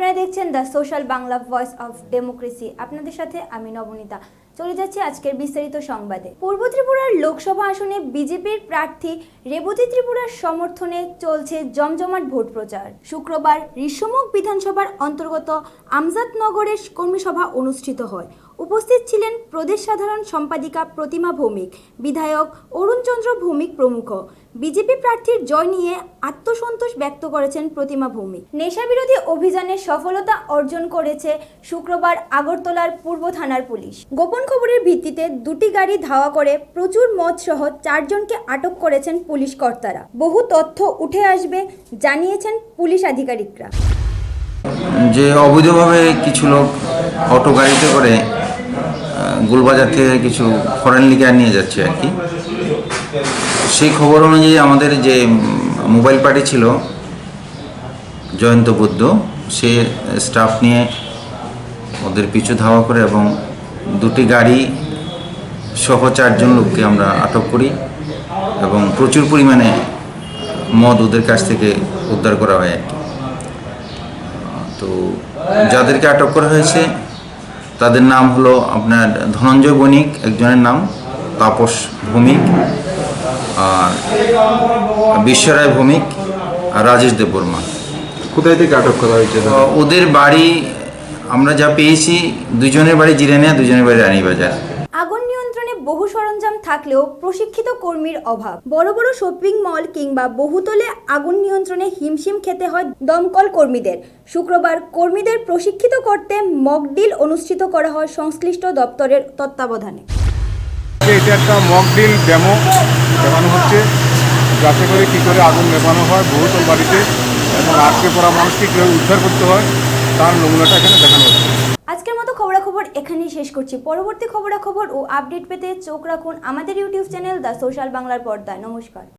আপনারা দেখছেন the social Bangla voice of democracy. আপনাদের সাথে আমি নবনীতা। চলে যাচ্ছি আজকের বিস্তারিত সংবাদে। পূর্ব ত্রিপুরার লোকসভা আসনে বিজেপির প্রার্থী রেবতী ত্রিপুরার সমর্থনে চলছে জমজমাট ভোট প্রচার। শুক্রবার ঋষ্যমুখ বিধানসভার অন্তর্গত আমজাদনগরে কর্মী সভা অনুষ্ঠিত হয়। উপস্থিত ছিলেন প্রদেশ সাধারণ সম্পাদিকা প্রতিমা ভৌমিক, বিধায়ক অরুণচন্দ্র ভৌমিক প্রমুখ। বিজেপি প্রার্থীর জয় নিয়ে আত্মসন্তোষ ব্যক্ত করেছেন প্রতিমা ভৌমিক। নেশাবিরোধী অভিযানে সফলতা অর্জন করেছে শুক্রবার আগরতলার পূর্ব থানার পুলিশ। গোপন খবরের ভিত্তিতে দুটি গাড়ি ধাওয়া করে প্রচুর মদ সহ চারজনকে আটক করেছেন পুলিশ কর্তারা। বহু তথ্য উঠে আসবে, জানিয়েছেন পুলিশ আধিকারিকরা। যে অবৈধভাবে কিছু লোক অটো গাড়িতে করে গুলবাজার থেকে কিছু ফরেন লিকার নিয়ে যাচ্ছে আর কি। সেই খবর অনুযায়ী আমাদের যে মোবাইল পার্টি ছিল, জয়ন্ত বুদ্ধ, সে স্টাফ নিয়ে ওদের পিছু ধাওয়া করে এবং দুটি গাড়ি সহ চারজন লোককে আমরা আটক করি এবং প্রচুর পরিমাণে মদ ওদের কাছ থেকে উদ্ধার করা হয় আর কি। তো যাদেরকে আটক করা হয়েছে তাদের নাম হলো আপনার ধনঞ্জয় বণিক একজনের নাম তাপস ভৌমিক আর বিশ্বরায় ভৌমিক আর রাজেশ দেববর্মা। কোথায় থেকে আটক করা হয়েছে? ওদের বাড়ি আমরা যা পেয়েছি দুজনের বাড়ি জিরে জিরানিয়া দুজনের বাড়ি রানীবাজার। আগুন নিয়ন্ত্রণে বহু সরঞ্জাম থাকলেও প্রশিক্ষিত কর্মীর অভাব। বড় বড় শপিং মল কিংবা বহুতলে আগুন নিয়ন্ত্রণে হিমশিম খেতে হয় দমকল কর্মীদের। শুক্রবার কর্মীদের প্রশিক্ষিত করতে মকডিল অনুষ্ঠিত করা হয় সংশ্লিষ্ট দপ্তরের তত্ত্বাবধানে। এটা একটা মকডিল ডেমো দেখানো হচ্ছে। যাতে করে কী করে আগুন নেভানো হয় বহুতল বাড়িতে এবং আজকে পড়া মানুষকে কীভাবে উদ্ধার করতে হয় তার নমুনাটা এখানে দেখানো হচ্ছে। আজকের মতো খবরাখবর এখানেই শেষ করছি। পরবর্তী খবরাখবর ও আপডেট পেতে চোখ রাখুন আমাদের ইউটিউব চ্যানেল দ্য সোশ্যাল বাংলার পর্দায়। নমস্কার।